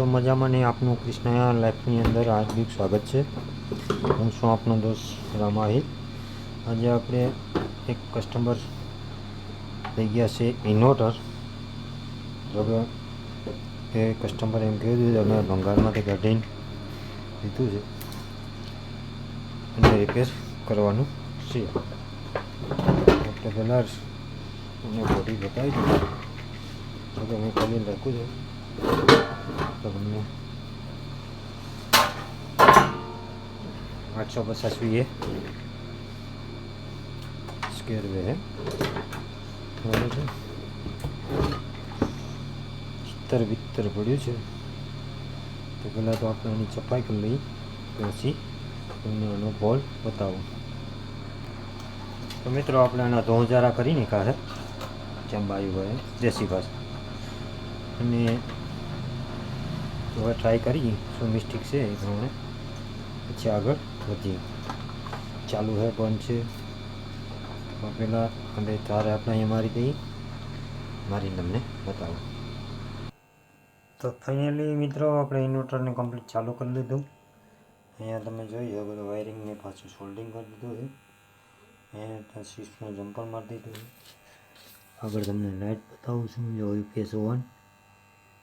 છો મજામાં ને આપનું કૃષ્ણયા લાઈફની અંદર હાર્દિક સ્વાગત છે. હું છું આપનો દોસ્ત રામાહિત. આજે આપણે એક કસ્ટમર થઈ ગયા છે ઇન્વર્ટર જો કે એ કસ્ટમર એમ કહ્યું હતું અમે ભંગારમાંથી કાઢીને લીધું છે અને રિપેર કરવાનું છે. આપણે પહેલાં બોડી બતાવી દઉં તો મેં ખાલી લખ્યું છે. તો તમને આઠસો પચાસ વીએ સ્કેર વે હે. બરાબર છે. ચિત્તર વિત્તર પડ્યું છે. તો પહેલાં તો આપણે આની ચપાઈ કરી લઈ પછી તમને આનો ભોલ બતાવો. તો મિત્રો આપણે આના ધોંજારા કરીને કાઢે. ચંબાયુભાઈ દેશી ભાષા. અને હવે ટ્રાય કરીએ. શું મિસ્ટેક છે એ પ્રમાણે. પછી આગળ વધીએ. ચાલુ હે, બંધ છે. તો પહેલાં અમે તારે આપણે અહીંયા મારી દઈએ. મારી તમને બતાવું. તો ફાઇનલી મિત્રો, આપણે ઇન્વર્ટરને કમ્પ્લીટ ચાલુ કરી લીધું. અહીંયા તમે જોઈ શકો બધું વાયરિંગને પાછું સોલ્ડિંગ કરી દીધું છે. અહીંયા સ્વિચનું જમ્પર મારી દીધું છે. આગળ તમને લાઇટ બતાવું છું, જો યુપીએસ ઓન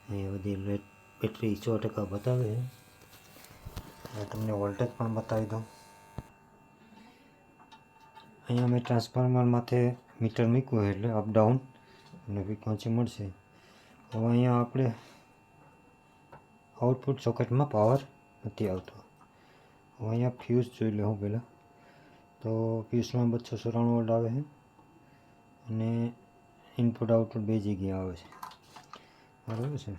અહીંયા બધી લાઇટ બેટરી સો ટકા બતાવે હવે તમને વોલ્ટેજ પણ બતાવી દઉં. અહીંયા મેં ટ્રાન્સફોર્મર માથે મીટર મૂક્યું એટલે અપડાઉન અને ફ્રીક્વન્સી મળશે. હવે અહીંયા આપણે આઉટપુટ સોકેટમાં પાવર નથી આવતો. હવે અહીંયા ફ્યુઝ જોઈ લઉં પહેલાં. તો ફ્યુઝમાં બસો ચોરાણું વોલ્ટ આવે છે અને ઇનપુટ આઉટપુટ બે જગ્યાએ આવે છે. બરાબર છે?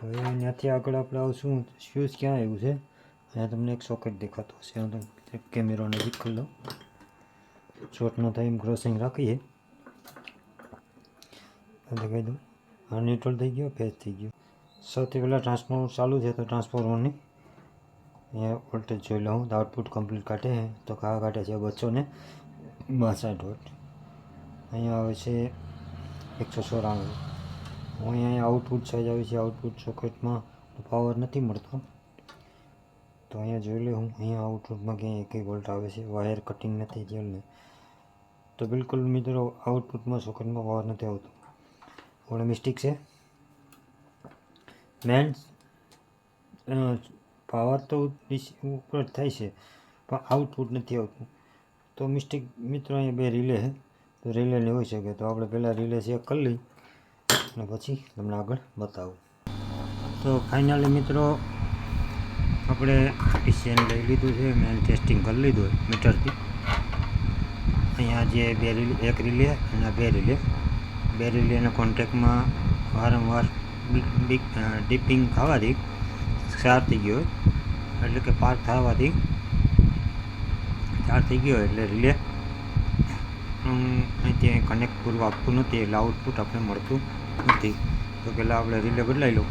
હવે ત્યાંથી આગળ આપણે આવશું. ફ્યુઝ ક્યાં આવ્યું છે? અહીંયા તમને એક સોકેટ દેખાતો હશે. હું તમને કેમેરો નજીક કરી લઉં. શોર્ટ ન થાય એમ ક્રોસિંગ રાખીએ દેખાઈ દઉં, આ ન્યુટ્રલ થઈ ગયો ફેઝ થઈ ગયો. સૌથી પહેલાં ટ્રાન્સફોર્મર ચાલુ છે તો ટ્રાન્સફોર્મરની અહીંયા વોલ્ટેજ જોઈ લઉં. તો આઉટપુટ કમ્પ્લીટ કાઢે. છે તો કયા કાઢે છે બસો ને બાસઠ વોટ અહીંયા આવે છે એકસો ચોરાણું. હું અહીંયા આઉટપુટ સાઈઝ આવી છે આઉટપુટ સોકેટમાં પાવર નથી મળતો. તો અહીંયા જોઈ લે, હું અહીંયા આઉટપુટમાં ક્યાંય એક વોલ્ટ આવે છે વાયર કટિંગ નથી જેલને તો બિલકુલ મિત્રો આઉટપુટમાં સોકેટમાં પાવર નથી આવતો. ઓળે મિસ્ટેક છે. મેન પાવર તો ઉપર થાય છે, પણ આઉટપુટ નથી આવતું. તો મિસ્ટેક મિત્રો અહીંયા બે રિલે છે. તો રિલેની હોઈ શકે તો આપણે પહેલાં રિલે ચેક કરી લઈ અને પછી તમને આગળ બતાવું. તો ફાઇનલી મિત્રો, આપણે ડિસિઝન લઈ લીધું છે મેં ટેસ્ટિંગ કરી લીધું મીટરથી અહીંયા જે બે રિલે એક રિલે અને બે રિલે બે રિલેના કોન્ટેક્ટમાં વારંવાર ડીપિંગ થવાથી ક્ષાર થઈ ગયો હોય. એટલે કે પાર થવાથી ચાર થઈ ગયો એટલે રિલે અહીંથી કનેક્ટ પૂરું આપતું નથી, એટલે આઉટપુટ આપણે મળતું નથી. તો પહેલાં આપણે રિલે બદલાઈ લો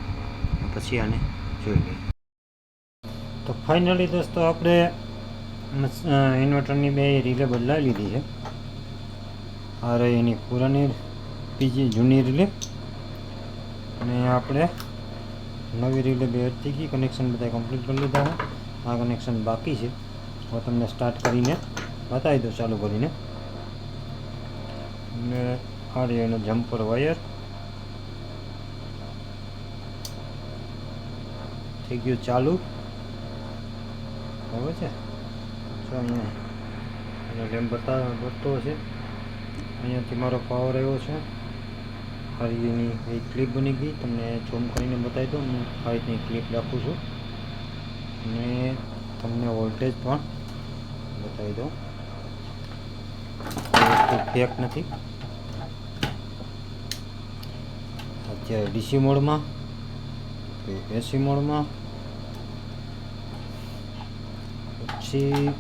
પછી આને જોઈ લઈએ. તો ફાઇનલી દોસ્તો આપણે ઇન્વર્ટરની બે રિલે બદલાવી લીધી છે. આ રહી એની પુરાની બીજી જૂની રિલે અને આપણે નવી રિલે બે થઈ ગઈ કનેક્શન બધા કમ્પ્લીટ કરી લીધા આ કનેક્શન બાકી છે. હવે તમને સ્ટાર્ટ કરીને બતાવી દો ચાલુ કરીને. અને આ રહ્યો એનો જમ્પર વાયર થઈ ગયું ચાલુ. હવે છે? અને લેમ્પ બતા બતતો છે. અહીંયાથી મારો પાવર આવ્યો છે. આ રીતની એક ક્લિપ બની ગઈ. તમને ઝૂમ કરીને બતાવી દઉં. હું આ રીતની ક્લિપ રાખું છું. અને તમને વોલ્ટેજ પણ બતાવી દઉં. ફેક નથી. અત્યારે ડીસી મોડમાં એસી મોડમાં. પછી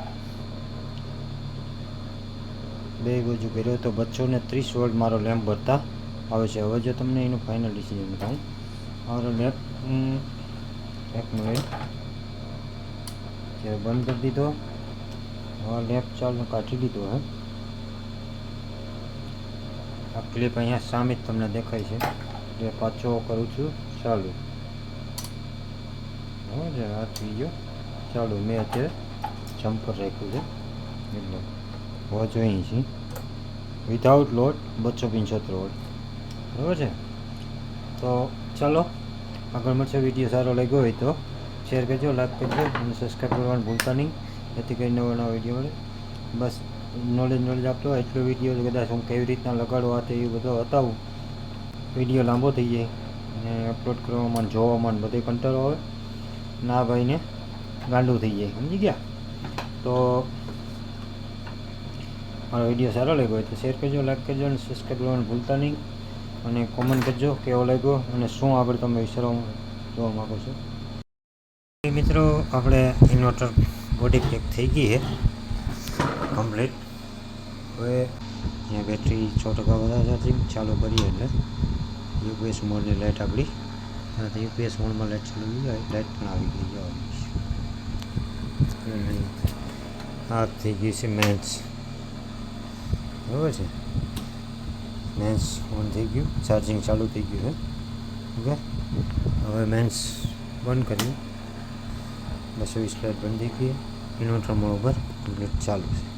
બે બાજુ કર્યો તો બસો ને ત્રીસ વોલ્ટ મારો લેમ્પ ભરતા આવે છે. હવે જો તમને એનું ફાઇનલ ડિસિઝન બતાવું. મારો લેમ્પ એક મિનિટ બંધ કરી દીધો, હવે લેમ્પ ચાલુ કાઢી દીધો હે. આ ક્લિપ અહીંયા સામે જ તમને દેખાય છે. એટલે પાછો કરું છું. ચાલુ. છે આ થઈ ગયો. ચાલો. મેં અત્યારે જમ્પર રાખ્યું છે. એટલે વોચ અહીં છીએ વિધાઉટ લોટ બસો પંચોતેર વોટ. બરાબર છે? તો ચાલો, આગળ મળશે વીડિયો સારો લાગ્યો હોય તો શેર કરજો લાઈક કરજો, અને સબસ્ક્રાઈબ કરવાનું ભૂલતા નહીં. જેથી કરી નવા નવા વીડિયો મળે. બસ. નોલેજ નોલેજ આપતો હોય, એટલો વીડિયો કદાચ હું કેવી રીતના લગાડવા તે એ બધો બતાવું વીડિયો લાંબો થઈ જાય અને અપલોડ કરવામાં જોવામાં બધે કંટાળો આવે. ના ભાઈને ગાંડું થઈ જાય, સમજી ગયા? તો મારો વીડિયો સારો લાગ્યો હોય તો શેર કરજો લાઈક કરજો અને સબસ્ક્રાઈબ કરવાનું ભૂલતા નહીં. અને કોમેન્ટ કરજો કેવો લાગ્યો અને શું આગળ તમે વિચારવા જોવા માગો છો. મિત્રો, આપણે ઇન્વર્ટર બોડી પેક થઈ ગઈ છે. કમ્પ્લીટ હવે અહીંયા બેટરી છ ટકા વધારે ચાર્જિંગ ચાલુ કરીએ એટલે. યુપીએસ મોડની લાઇટ આપણી. હા યુપીએસ મોડમાં લાઇટ ચાલુ થઈ જાય. લાઇટ પણ આવી ગઈ જવાની આ થઈ ગયું છે મેન્સ. બરાબર છે? મેન્સ ઓન થઈ ગયું. ચાર્જિંગ ચાલુ થઈ ગયું છે. ઓકે? હવે મેન્સ બંધ કર્યું બસો વીસ લાઇટ બંધ થઈ ગઈ ઇન્વર્ટર મોડ ઉપર. ચાલુ છે.